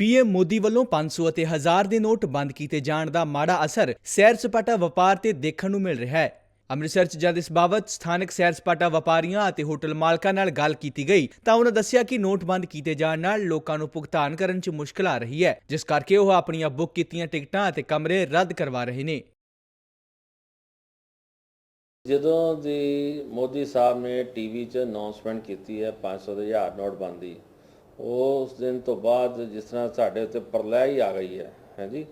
PM Modi ਵੱਲੋਂ 500 ਅਤੇ 1000 ਦੇ ਨੋਟ ਬੰਦ ਕੀਤੇ ਜਾਣ ਦਾ ਮਾੜਾ ਅਸਰ ਸੈਰ ਸਪਾਟਾ ਵਪਾਰ ਤੇ ਦੇਖਣ ਨੂੰ ਮਿਲ ਰਿਹਾ ਹੈ। ਅੰਮ੍ਰਿਤਸਰ 'ਚ ਜਦ ਇਸ ਬਾਬਤ ਸਥਾਨਕ ਸੈਰ ਸਪਾਟਾ ਵਪਾਰੀਆਂ ਅਤੇ ਹੋਟਲ ਮਾਲਕਾਂ ਨਾਲ ਗੱਲ ਕੀਤੀ ਗਈ, ਤਾਂ ਉਹਨਾਂ ਦੱਸਿਆ ਕਿ ਨੋਟ ਬੰਦ ਕੀਤੇ ਜਾਣ ਨਾਲ ਲੋਕਾਂ ਨੂੰ ਭੁਗਤਾਨ ਕਰਨ 'ਚ ਮੁਸ਼ਕਲ ਆ ਰਹੀ ਹੈ, ਜਿਸ ਕਰਕੇ ਉਹ ਆਪਣੀਆਂ ਬੁੱਕ ਕੀਤੀਆਂ ਟਿਕਟਾਂ ਅਤੇ ਕਮਰੇ ਰੱਦ ਕਰਵਾ ਰਹੇ ਨੇ। ਜਦੋਂ ਦੀ ਮੋਦੀ ਸਾਹਿਬ ਨੇ ਟੀਵੀ 'ਚ ਅਨਾਉਂਸਮੈਂਟ ਕੀਤੀ ਹੈ 500 ਦੇ ਹਜ਼ਾਰ ਨੋਟਬੰਦੀ ਉਸ ਦਿਨ ਤੋਂ ਬਾਅਦ ਜਿਸ ਤਰ੍ਹਾਂ ਸਾਡੇ ਉੱਤੇ ਪ੍ਰਲੈ ਹੀ ਆ ਗਈ ਹੈ ਹਾਂਜੀ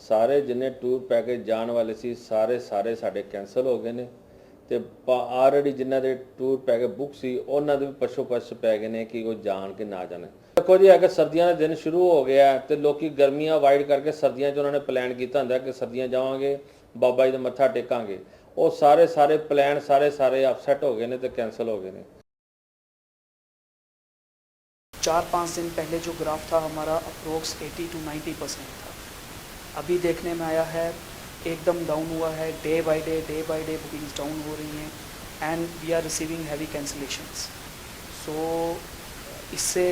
ਸਾਰੇ ਜਿੰਨੇ ਟੂਰ ਪੈਕੇਜ ਜਾਣ ਵਾਲੇ ਸੀ, ਸਾਰੇ ਸਾਰੇ ਸਾਡੇ ਕੈਨਸਲ ਹੋ ਗਏ ਨੇ। ਤੇ ਆਲਰੇਡੀ ਜਿਨ੍ਹਾਂ ਦੇ ਟੂਰ ਪੈਕੇਜ ਬੁੱਕ ਸੀ, ਉਹਨਾਂ ਦੇ ਵੀ ਪਛੋ ਪਛ ਪੈ ਗਏ ਨੇ ਕਿ ਉਹ ਜਾਣ ਕਿ ਨਾ ਜਾਣ। ਦੇਖੋ ਜੀ, ਅਗਰ ਸਰਦੀਆਂ ਦਾ ਦਿਨ ਸ਼ੁਰੂ ਹੋ ਗਿਆ ਹੈ ਤੇ ਲੋਕੀ ਗਰਮੀਆਂ ਅਵਾਇਡ ਕਰਕੇ ਸਰਦੀਆਂ 'ਚ ਉਹਨਾਂ ਨੇ ਪਲਾਨ ਕੀਤਾ ਹੁੰਦਾ ਕਿ ਸਰਦੀਆਂ ਜਾਵਾਂਗੇ, ਬਾਬਾ ਜੀ ਦਾ ਮੱਥਾ ਟੇਕਾਂਗੇ। ਉਹ ਸਾਰੇ ਸਾਰੇ ਪਲਾਨ ਸਾਰੇ ਸਾਰੇ ਅਪਸੈਟ ਹੋ ਗਏ ਨੇ ਤੇ ਕੈਨਸਲ ਹੋ ਗਏ ਨੇ। चार पाँच दिन पहले जो ग्राफ था, हमारा अप्रोक्स 80 टू 90 परसेंट था। अभी देखने में आया है, एकदम डाउन हुआ है day by day day by day bookings down हो रही हैं and we are receiving heavy cancellations so इससे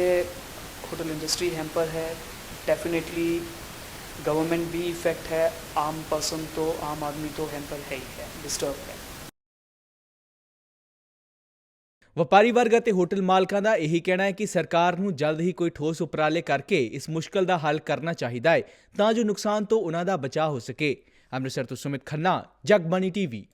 होटल इंडस्ट्री हैम्पर है डेफिनेटली गवर्नमेंट भी इफ़ेक्ट है, आम पर्सन तो आम आदमी तो हैम्पर है ही है डिस्टर्ब है। ਵਪਾਰੀ ਵਰਗ ਅਤੇ ਹੋਟਲ ਮਾਲਕਾਂ ਦਾ ਇਹੀ ਕਹਿਣਾ ਹੈ ਕਿ ਸਰਕਾਰ ਨੂੰ ਜਲਦ ਹੀ ਕੋਈ ਠੋਸ ਉਪਰਾਲੇ ਕਰਕੇ ਇਸ ਮੁਸ਼ਕਲ ਦਾ ਹੱਲ ਕਰਨਾ ਚਾਹੀਦਾ ਹੈ ਤਾਂ ਜੋ ਨੁਕਸਾਨ ਤੋਂ ਉਹਨਾਂ ਦਾ ਬਚਾਅ ਹੋ ਸਕੇ। ਅੰਮ੍ਰਿਤਸਰ ਤੋਂ ਸੁਮਿਤ ਖੰਨਾ, ਜਗਬਾਣੀ ਟੀਵੀ।